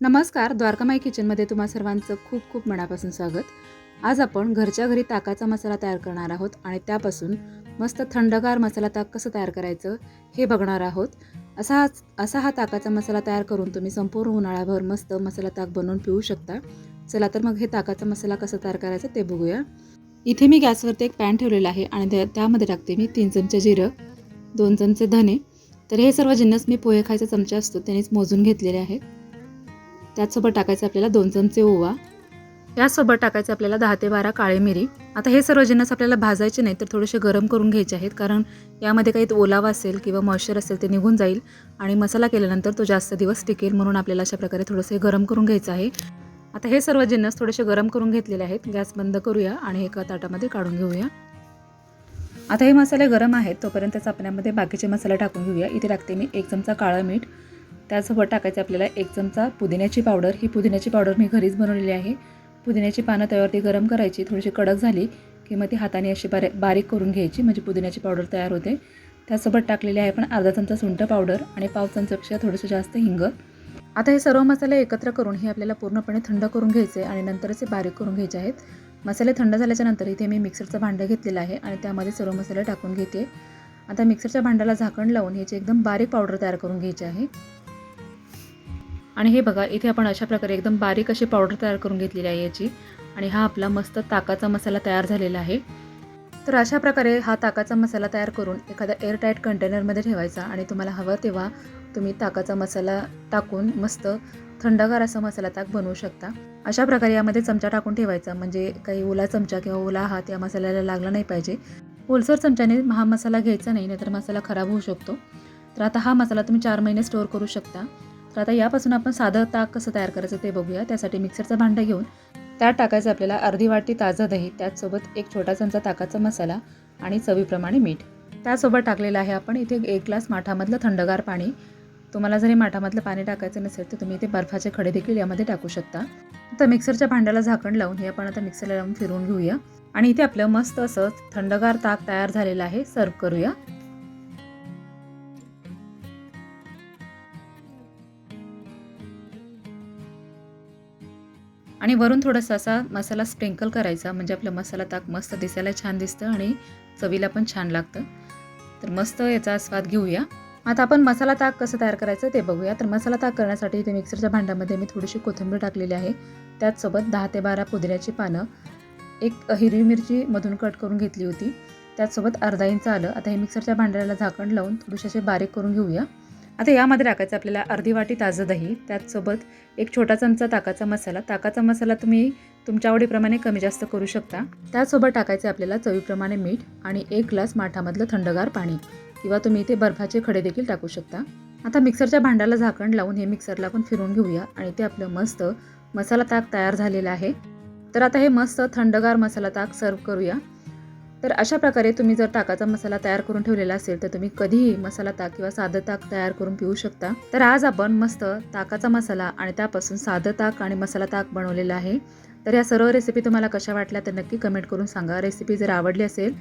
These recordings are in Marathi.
नमस्कार द्वारकामाई किचनमध्ये तुम्हा सर्वांचं खूप खूप मनापासून स्वागत. आज आपण घरच्या घरी ताकाचा मसाला तयार करणार आहोत आणि त्यापासून मस्त थंडगार मसाला ताक कसं तयार करायचं हे बघणार आहोत. असा असा हा ताकाचा मसाला तयार करून तुम्ही संपूर्ण उन्हाळ्याभर मस्त मसाला ताक बनवून पिऊ शकता. चला तर मग हे ताकाचा मसाला कसं तयार करायचं ते बघूया. इथे मी गॅसवरती एक पॅन ठेवलेला आहे आणि त्या त्यामध्ये टाकते मी तीन चमचे जिरं दोन चमचे धने. तर हे सर्व जिन्नस मी पोहे खायचा चमचा असतो त्यानेच मोजून घेतलेले आहेत त्याचसोबत टाकायचं आपल्याला दोन चमचे ओवा. यासोबत टाकायचं आपल्याला दहा ते बारा काळी मिरी. आता हे सर्व जिन्नस आपल्याला भाजायचे नाही तर थोडेसे गरम करून घ्यायचे आहेत कारण यामध्ये काही ओलावा असेल किंवा मॉइश्चर असेल ते निघून जाईल आणि मसाला केल्यानंतर तो जास्त दिवस टिकेल म्हणून आपल्याला अशा प्रकारे थोडंसं गरम करून घ्यायचं आहे. आता हे सर्व जिन्नस थोडेसे गरम करून घेतलेले आहेत. गॅस बंद करूया आणि एका ताटामध्ये काढून घेऊया. आता हे मसाले गरम आहेत तोपर्यंत चापण्यामध्ये बाकीचे मसाले टाकून घेऊया. इथे टाकते मी एक चमचा काळं मीठ त्यासोबत टाकायचं आपल्याला एक चमचा पुदिन्याची पावडर. ही पुदिन्याची पावडर मी घरीच बनवलेली आहे. पुदिन्याची पानं तव्यावरती गरम करायची. थोडीशी कडक झाली की मग ती हाताने अशी बारीक बारीक करून घ्यायची. म्हणजे पुदिन्याची पावडर तयार होते. त्यासोबत टाकलेली आहे पण अर्धा चमचा सुंठ पावडर आणि पाव चमचापेक्षा थोडंसं जास्त हिंग. आता हे सर्व मसाले एकत्र करून हे आपल्याला पूर्णपणे थंड करून घ्यायचे आणि नंतरच हे बारीक करून घ्यायचे आहेत. मसाले थंड झाल्याच्यानंतर इथे मी मिक्सरचं भांडं घेतलेलं आहे आणि त्यामध्ये सर्व मसाले टाकून घेते. आता मिक्सरच्या भांड्याला झाकण लावून ह्याची एकदम बारीक पावडर तयार करून घ्यायची आहे. आणि हे बघा इथे आपण अशा प्रकारे एकदम बारीक अशी पावडर तयार करून घेतलेली आहे याची. आणि हा आपला मस्त ताकाचा मसाला तयार झालेला आहे. तर अशा प्रकारे हा ताकाचा मसाला तयार करून एखाद्या एअरटाईट कंटेनरमध्ये ठेवायचा आणि तुम्हाला हवं तेव्हा तुम्ही ताकाचा मसाला टाकून मस्त थंडगार असा मसाला ताक बनवू शकता. अशा प्रकारे यामध्ये चमचा टाकून ठेवायचा म्हणजे काही ओला चमचा किंवा ओला हात या मसाल्याला लागला नाही पाहिजे. ओलसर चमच्याने हा मसाला घ्यायचा नाही नाहीतर मसाला खराब होऊ शकतो. तर आता हा मसाला तुम्ही चार महिने स्टोअर करू शकता. तर आता यापासून आपण साधं ताक कसं तयार करायचं ते बघूया. त्यासाठी मिक्सरचं भांडं घेऊन त्यात टाकायचं आपल्याला अर्धी वाटी ताजं दही त्याचसोबत एक छोटा चमचा ताकाचा मसाला आणि चवीप्रमाणे मीठ. त्यासोबत टाकलेलं आहे आपण इथे एक ग्लास माठामधलं थंडगार पाणी. तुम्हाला जरी माठामधलं पाणी टाकायचं नसेल तर तुम्ही इथे बर्फाचे खडे देखील यामध्ये टाकू शकता. तर मिक्सरच्या भांड्याला झाकण लावून हे आपण आता मिक्सरला लावून फिरवून घेऊया. आणि इथे आपलं मस्त असं थंडगार ताक तयार झालेलं आहे सर्व करूया. आणि वरून थोडासा असा मसाला स्प्रिंकल करायचा म्हणजे आपलं मसाला ताक मस्त दिसायला छान दिसतं आणि चवीला पण छान लागतं. तर मस्त याचा स्वाद घेऊया. आता आपण मसाला ताक कसं तयार करायचं ते बघूया. तर मसाला ताक करण्यासाठी इथे मिक्सरच्या भांड्यामध्ये मी थोडीशी कोथिंबीर टाकलेली आहे. त्याचसोबत दहा ते बारा पुदिन्याची पानं एक हिरवी मिरची मधून कट करून घेतली होती. त्याचसोबत अर्धा इंच आलं. आता हे मिक्सरच्या भांड्याला झाकण लावून थोडेसे असे बारीक करून घेऊया. आता यामध्ये टाकायचं आपल्याला अर्धी वाटी ताजं दही. त्याचसोबत एक छोटा चमचा ताकाचा मसाला. ताकाचा मसाला तुम्ही तुमच्या आवडीप्रमाणे कमी जास्त करू शकता. त्याचसोबत टाकायचं आपल्याला चवीप्रमाणे मीठ आणि एक ग्लास माठामधलं थंडगार पाणी किंवा तुम्ही इथे बर्फाचे खडे देखील टाकू शकता. आता मिक्सरच्या भांड्याला झाकण लावून हे मिक्सरला आपण फिरून घेऊया आणि ते आपलं मस्त मसाला ताक तयार झालेलं आहे. तर आता हे मस्त थंडगार मसाला ताक सर्व करूया. तर अशा प्रकारे तुम्ही जर ताकाचा मसाला तयार करून ठेवलेला असेल तर तुम्ही कधीही मसाला ताक किंवा साधं ताक तयार करून पिऊ शकता. तर आज आपण मस्त ताकाचा मसाला आणि त्यापासून साधं ताक आणि मसाला ताक बनवलेला आहे. तर या सर्व रेसिपी तुम्हाला कशा वाटल्या तर नक्की कमेंट करून सांगा. रेसिपी जर आवडली असेल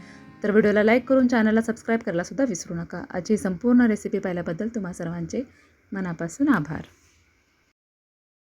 तर व्हिडिओला लाईक करून चॅनलला सबस्क्राईब करायला सुद्धा विसरू नका. आजची संपूर्ण रेसिपी पाहिल्याबद्दल तुम्हा सर्वांचे मनापासून आभार.